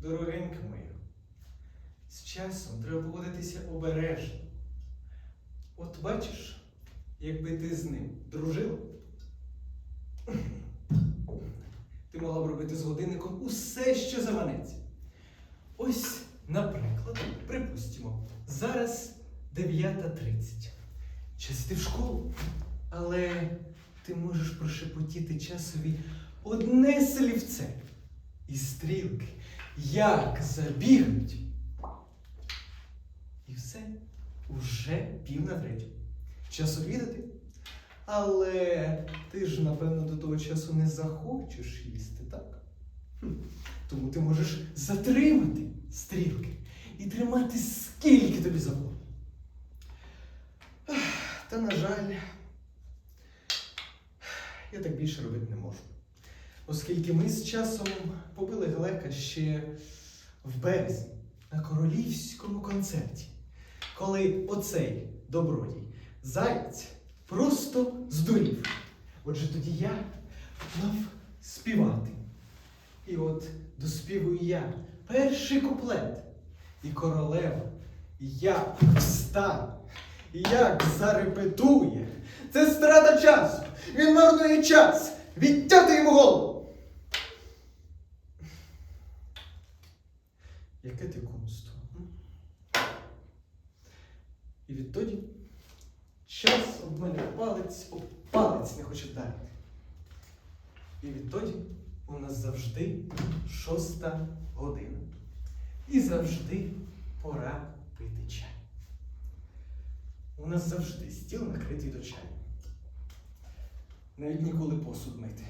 Дорогенька моя, з часом треба поводитися обережно. От бачиш, якби ти з ним дружила, ти могла б робити з годинником усе, що заманеться. Ось, наприклад, припустимо, зараз 9.30. Час йти в школу, але ти можеш прошепотіти часові одне слівце і стрілки, як забігають. І все, уже пів на третю. Час обідати. Але ти ж, напевно, до того часу не захочеш їсти, так? Хм. Тому ти можеш затримати стрілки і тримати скільки тобі завгодно. Та, на жаль, я так більше робити не можу. Оскільки ми з часом побили Глека ще в березні на королівському концерті, коли оцей добродій заєць просто здурів. Отже, тоді я мав співати. І от доспівую я перший куплет. І королева як встане, як зарепетує. Це страта часу. Він марнує час. Відтяти йому голову. Яке ти кумство? І відтоді час об мене палець об палець не хоче вдарити. І відтоді у нас завжди шоста година. І завжди пора пити чай. У нас завжди стіл накритий до чаю. Навіть ніколи посуд мити.